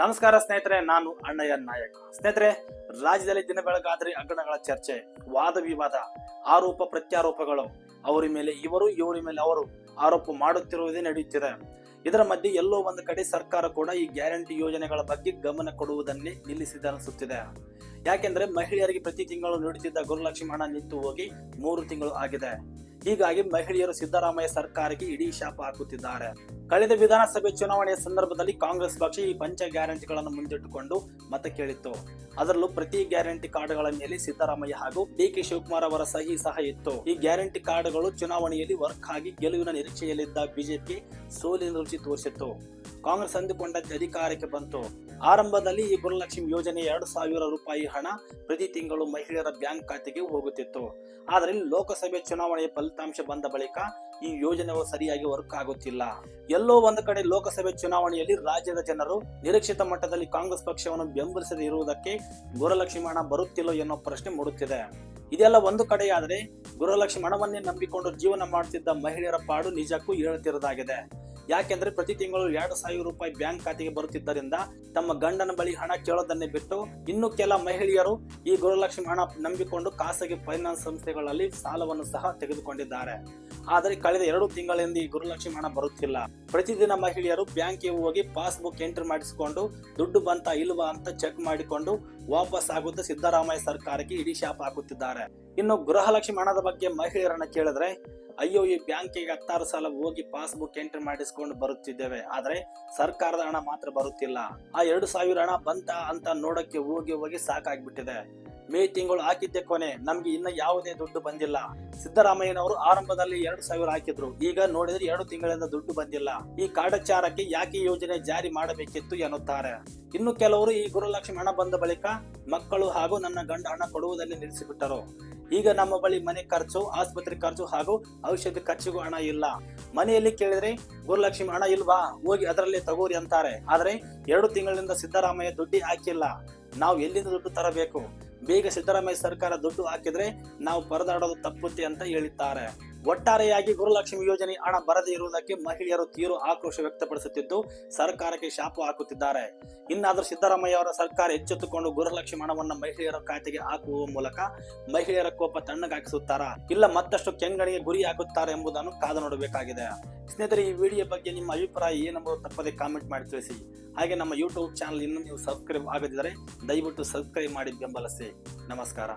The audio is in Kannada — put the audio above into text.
ನಮಸ್ಕಾರ ಸ್ನೇಹಿತರೆ, ನಾನು ಅಣ್ಣಯ್ಯ ನಾಯಕ್. ಸ್ನೇಹಿತರೆ, ರಾಜ್ಯದಲ್ಲಿ ದಿನ ಬೆಳಗಾದ್ರೆ ಅಗ್ರಣಗಳ ಚರ್ಚೆ, ವಾದ ವಿವಾದ, ಆರೋಪ ಪ್ರತ್ಯಾರೋಪಗಳು. ಅವರ ಮೇಲೆ ಇವರು, ಇವರ ಮೇಲೆ ಅವರು ಆರೋಪ ಮಾಡುತ್ತಿರುವುದೇ ನಡೆಯುತ್ತಿದೆ. ಇದರ ಮಧ್ಯೆ ಎಲ್ಲೋ ಒಂದು ಕಡೆ ಸರ್ಕಾರ ಕೂಡ ಈ ಗ್ಯಾರಂಟಿ ಯೋಜನೆಗಳ ಬಗ್ಗೆ ಗಮನ ಕೊಡುವುದನ್ನೇ ನಿಲ್ಲಿಸಿದ ಅನಿಸುತ್ತಿದೆ. ಯಾಕೆಂದ್ರೆ ಮಹಿಳೆಯರಿಗೆ ಪ್ರತಿ ತಿಂಗಳು ನೀಡುತ್ತಿದ್ದ ಗುರುಲಕ್ಷ್ಮಿ ಹಣ ನಿಂತು ಹೋಗಿ ಮೂರು ತಿಂಗಳು ಆಗಿದೆ. ಹೀಗಾಗಿ ಮಹಿಳೆಯರು ಸಿದ್ದರಾಮಯ್ಯ ಸರ್ಕಾರಕ್ಕೆ ಇಡೀ ಶಾಪ ಹಾಕುತ್ತಿದ್ದಾರೆ. ಕಳೆದ ವಿಧಾನಸಭೆ ಚುನಾವಣೆಯ ಸಂದರ್ಭದಲ್ಲಿ ಕಾಂಗ್ರೆಸ್ ಪಕ್ಷ ಈ ಪಂಚ ಗ್ಯಾರಂಟಿಗಳನ್ನು ಮುಂದಿಟ್ಟುಕೊಂಡು ಮತ ಕೇಳಿತ್ತು. ಅದರಲ್ಲೂ ಪ್ರತಿ ಗ್ಯಾರಂಟಿ ಕಾರ್ಡ್ಗಳ ಮೇಲೆ ಸಿದ್ದರಾಮಯ್ಯ ಹಾಗೂ ಡಿ ಕೆ ಶಿವಕುಮಾರ್ ಅವರ ಸಹಿ ಸಹ ಇತ್ತು. ಈ ಗ್ಯಾರಂಟಿ ಕಾರ್ಡ್ಗಳು ಚುನಾವಣೆಯಲ್ಲಿ ವರ್ಕ್ ಆಗಿ ಗೆಲುವಿನ ನಿರೀಕ್ಷೆಯಲ್ಲಿದ್ದ ಬಿಜೆಪಿ ಸೋಲಿನ ರುಚಿ ತೋರಿಸಿತ್ತು. ಕಾಂಗ್ರೆಸ್ ಅಂದುಕೊಂಡಂತೆ ಅಧಿಕಾರಕ್ಕೆ ಬಂತು. ಆರಂಭದಲ್ಲಿ ಈ ಗುರುಲಕ್ಷ್ಮಿ ಯೋಜನೆ ಎರಡು ಸಾವಿರ ರೂಪಾಯಿ ಹಣ ಪ್ರತಿ ತಿಂಗಳು ಮಹಿಳೆಯರ ಬ್ಯಾಂಕ್ ಖಾತೆಗೆ ಹೋಗುತ್ತಿತ್ತು. ಆದರೆ ಲೋಕಸಭೆ ಚುನಾವಣೆಯ ಫಲಿತಾಂಶ ಬಂದ ಬಳಿಕ ಈ ಯೋಜನೆ ಸರಿಯಾಗಿ ವರ್ಕ್ ಆಗುತ್ತಿಲ್ಲ. ಎಲ್ಲೋ ಒಂದು ಕಡೆ ಲೋಕಸಭೆ ಚುನಾವಣೆಯಲ್ಲಿ ರಾಜ್ಯದ ಜನರು ನಿರೀಕ್ಷಿತ ಮಟ್ಟದಲ್ಲಿ ಕಾಂಗ್ರೆಸ್ ಪಕ್ಷವನ್ನು ಬೆಂಬಲಿಸದೇ ಇರುವುದಕ್ಕೆ ಗುರುಲಕ್ಷ್ಮಿ ಹಣ ಬರುತ್ತಿಲ್ಲ ಎನ್ನುವ ಪ್ರಶ್ನೆ ಮೂಡುತ್ತಿದೆ. ಇದೆಲ್ಲ ಒಂದು ಕಡೆಯಾದರೆ ಗುರುಲಕ್ಷ್ಮಿ ಹಣವನ್ನೇ ನಂಬಿಕೊಂಡು ಜೀವನ ಮಾಡುತ್ತಿದ್ದ ಮಹಿಳೆಯರ ಪಾಡು ನಿಜಕ್ಕೂ ಹೇಳ್ತಿರೋದಾಗಿದೆ ಯಾಕೆಂದ್ರೆ ಪ್ರತಿ ತಿಂಗಳು ಎರಡು ಸಾವಿರ ರೂಪಾಯಿ ಬ್ಯಾಂಕ್ ಖಾತೆಗೆ ಬರುತ್ತಿದ್ದರಿಂದ ತಮ್ಮ ಗಂಡನ ಬಳಿ ಹಣ ಕೇಳೋದನ್ನೇ ಬಿಟ್ಟು ಇನ್ನು ಕೆಲ ಮಹಿಳೆಯರು ಈ ಗುರುಲಕ್ಷ್ಮಿ ಹಣ ನಂಬಿಕೊಂಡು ಖಾಸಗಿ ಫೈನಾನ್ಸ್ ಸಂಸ್ಥೆಗಳಲ್ಲಿ ಸಾಲವನ್ನು ಸಹ ತೆಗೆದುಕೊಂಡಿದ್ದಾರೆ. ಆದರೆ ಕಳೆದ ಎರಡು ತಿಂಗಳಿಂದ ಈ ಗುರುಲಕ್ಷ್ಮಿ ಹಣ ಬರುತ್ತಿಲ್ಲ. ಪ್ರತಿದಿನ ಮಹಿಳೆಯರು ಬ್ಯಾಂಕ್ಗೆ ಹೋಗಿ ಪಾಸ್ಬುಕ್ ಎಂಟ್ರಿ ಮಾಡಿಸಿಕೊಂಡು ದುಡ್ಡು ಬಂತ ಇಲ್ವಾ ಅಂತ ಚೆಕ್ ಮಾಡಿಕೊಂಡು ವಾಪಸ್ ಆಗುತ್ತಾ ಸಿದ್ದರಾಮಯ್ಯ ಸರ್ಕಾರಕ್ಕೆ ಇಡೀ ಶಾಪ ಹಾಕುತ್ತಿದ್ದಾರೆ. ಇನ್ನು ಗೃಹಲಕ್ಷ್ಮಿ ಹಣದ ಬಗ್ಗೆ ಮಹಿಳೆಯರನ್ನ ಕೇಳಿದ್ರೆ, ಅಯ್ಯೋ ಈ ಬ್ಯಾಂಕಿಗೆ ಹತ್ತಾರು ಸಲ ಹೋಗಿ ಪಾಸ್ಬುಕ್ ಎಂಟ್ರಿ ಮಾಡಿಸ್ಕೊಂಡು ಬರುತ್ತಿದ್ದೇವೆ, ಆದ್ರೆ ಸರ್ಕಾರದ ಹಣ ಮಾತ್ರ ಬರುತ್ತಿಲ್ಲ. ಆ ಎರಡು ಸಾವಿರ ಹಣ ಬಂತ ಅಂತ ನೋಡಕ್ಕೆ ಹೋಗಿ ಹೋಗಿ ಸಾಕಾಗ್ಬಿಟ್ಟಿದೆ. ಮೇ ತಿಂಗಳು ಹಾಕಿದ್ದೆ ಕೊನೆ. ನಮ್ಗೆ ಇನ್ನ ಯಾವುದೇ ದುಡ್ಡು ಬಂದಿಲ್ಲ. ಸಿದ್ದರಾಮಯ್ಯನವರು ಆರಂಭದಲ್ಲಿ ಎರಡು ಸಾವಿರ ಹಾಕಿದ್ರು. ಈಗ ನೋಡಿದ್ರೆ ಎರಡು ತಿಂಗಳಿಂದ ದುಡ್ಡು ಬಂದಿಲ್ಲ. ಈ ಕಾಡಚಾರಕ್ಕೆ ಯಾಕೆ ಯೋಜನೆ ಜಾರಿ ಮಾಡಬೇಕಿತ್ತು ಎನ್ನುತ್ತಾರೆ. ಇನ್ನು ಕೆಲವರು ಈ ಗುರುಲಕ್ಷ್ಮಿ ಹಣ ಬಂದ ಬಳಿಕ ಮಕ್ಕಳು ಹಾಗೂ ನನ್ನ ಗಂಡ ಹಣ ಕೊಡುವುದನ್ನು ನಿಲ್ಲಿಸಿಬಿಟ್ಟರು. ಈಗ ನಮ್ಮ ಬಳಿ ಮನೆ ಖರ್ಚು, ಆಸ್ಪತ್ರೆ ಖರ್ಚು ಹಾಗೂ ಔಷಧಿ ಖರ್ಚಿಗೂ ಹಣ ಇಲ್ಲ. ಮನೆಯಲ್ಲಿ ಕೇಳಿದ್ರೆ ಗುರುಲಕ್ಷ್ಮಿ ಹಣ ಇಲ್ವಾ? ಹೋಗಿ ಅದರಲ್ಲಿ ತಗೋರಿ ಅಂತಾರೆ. ಆದ್ರೆ ಎರಡು ತಿಂಗಳಿಂದ ಸಿದ್ದರಾಮಯ್ಯ ದುಡ್ಡಿ ಹಾಕಿಲ್ಲ. ನಾವು ಎಲ್ಲಿಂದ ದುಡ್ಡು ತರಬೇಕು? ಬೇಗ ಸಿದ್ದರಾಮಯ್ಯ ಸರ್ಕಾರ ದುಡ್ಡು ಹಾಕಿದ್ರೆ ನಾವು ಪರದಾಡೋದು ತಪ್ಪುತ್ತೆ ಅಂತ ಹೇಳಿದ್ದಾರೆ. ಒಟ್ಟಾರೆಯಾಗಿ ಗುರುಲಕ್ಷ್ಮಿ ಯೋಜನೆ ಹಣ ಬರದೇ ಇರುವುದಕ್ಕೆ ಮಹಿಳೆಯರು ತೀವ್ರ ಆಕ್ರೋಶ ವ್ಯಕ್ತಪಡಿಸುತ್ತಿದ್ದು ಸರ್ಕಾರಕ್ಕೆ ಶಾಪ ಹಾಕುತ್ತಿದ್ದಾರೆ. ಇನ್ನಾದರೂ ಸಿದ್ದರಾಮಯ್ಯ ಅವರ ಸರ್ಕಾರ ಎಚ್ಚೆತ್ತುಕೊಂಡು ಗುರುಲಕ್ಷ್ಮಿ ಹಣವನ್ನು ಮಹಿಳೆಯರ ಖಾತೆಗೆ ಹಾಕುವ ಮೂಲಕ ಮಹಿಳೆಯರ ಕೋಪ ತಣ್ಣಗಾಕಿಸುತ್ತಾರಾ ಇಲ್ಲ ಮತ್ತಷ್ಟು ಕೆಂಗಣಿಗೆ ಗುರಿ ಹಾಕುತ್ತಾರೆ ಎಂಬುದನ್ನು ಕಾದು ನೋಡಬೇಕಾಗಿದೆ. ಸ್ನೇಹಿತರೆ, ಈ ವಿಡಿಯೋ ಬಗ್ಗೆ ನಿಮ್ಮ ಅಭಿಪ್ರಾಯ ಏನೆಂಬುದು ತಪ್ಪದೆ ಕಾಮೆಂಟ್ ಮಾಡಿ ತಿಳಿಸಿ. ಹಾಗೆ ನಮ್ಮ ಯೂಟ್ಯೂಬ್ ಚಾನಲ್ ಇನ್ನೂ ನೀವು ಸಬ್ಸ್ಕ್ರೈಬ್ ಆಗದಿದ್ದರೆ ದಯವಿಟ್ಟು ಸಬ್ಸ್ಕ್ರೈಬ್ ಮಾಡಿ ಬೆಂಬಲಿಸಿ. ನಮಸ್ಕಾರ.